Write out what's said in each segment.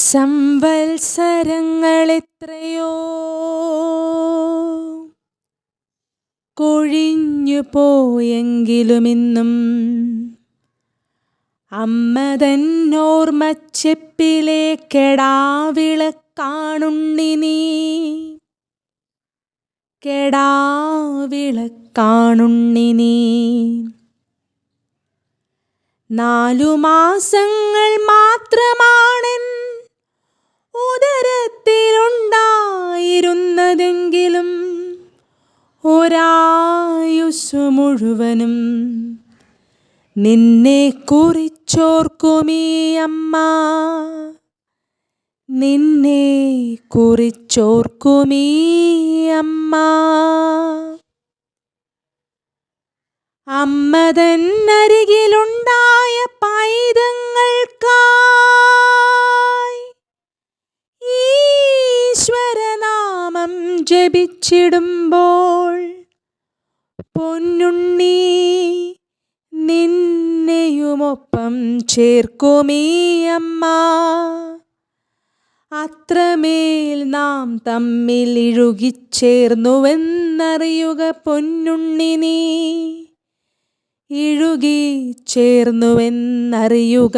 സംവത്സരങ്ങളെത്രയോ കൊഴിഞ്ഞു പോയെങ്കിലുമിന്നും അമ്മ ഓർമ്മച്ചെപ്പിലെ കെടാവിളക്കാണുണ്ണി കാണുണ്ണിനി കെടാവിള കാണുണ്ണിനി നാലു മാസങ്ങൾ മാത്രമാണെൻ മുഴുവനും നിന്നെ കുറിച്ചോർക്കുമീ അമ്മ. നിന്നെ കുറിച്ചോർക്കുമീ അമ്മ. അമ്മതൻ അരികിലുണ്ടായ പൈതങ്ങൾക്കായി ഈശ്വരനാമം ജപിച്ചിടുമ്പോൾ നിന്നെയുമൊപ്പം ചേർക്കുമീ അമ്മ. അത്രമേൽ നാം തമ്മിൽ ഇഴുകിച്ചേർന്നുവെന്നറിയുക പൊന്നുണ്ണി നീ ഇഴുകി ചേർന്നുവെന്നറിയുക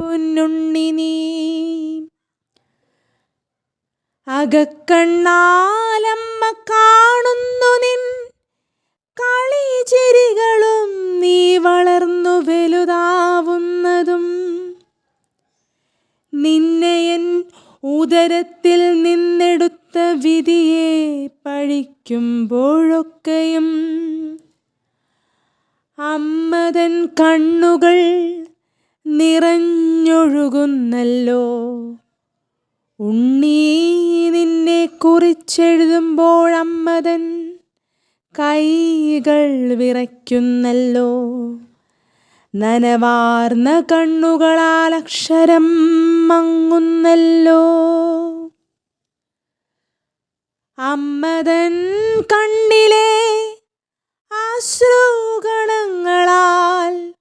പൊന്നുണ്ണി നീ ഉദരത്തിൽ നിന്നെടുത്ത വിധിയെ പഴിക്കുമ്പോഴൊക്കെയും അമ്മതൻ കണ്ണുകൾ നിറഞ്ഞൊഴുകുന്നല്ലോ. ഉണ്ണീ നിന്നെ കുറിച്ചെഴുതുമ്പോൾ അമ്മതൻ കൈകൾ വിറയ്ക്കുന്നല്ലോ. നനവാർന്ന കണ്ണുകളാൽ അക്ഷരം മങ്ങുന്നല്ലോ. അമ്മതൻ കണ്ണിലെ ആശ്രുഗണങ്ങളാൽ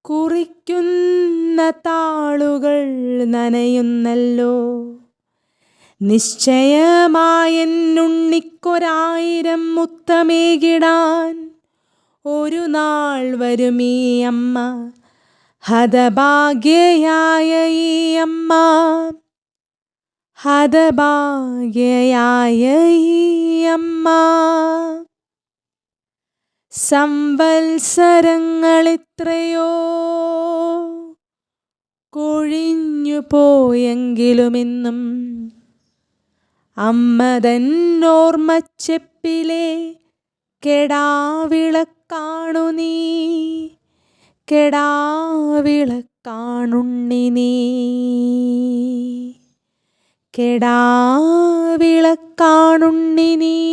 കുറിക്കുന്ന താളുകൾ നനയുന്നല്ലോ. നിശ്ചയമായെന്നുണ്ണിക്കൊരായിരം മുത്തമേകിടാൻ ഒരു നാൾ വരുമീ അമ്മ. ഹതഭാഗ്യയായ ഈ അമ്മ. ഹതഭാഗ്യയായ ഈ അമ്മ. സംവത്സരങ്ങളെത്രയോ കൊഴിഞ്ഞു പോയെങ്കിലുമിന്നും അമ്മതൻ ഓർമ്മച്ചെപ്പിലെ കെടാവിളക്കാണു നീ. കെടാവിളക്കാണുണ്ണി നീ. കെടാവിളക്കാണുണ്ണി നീ.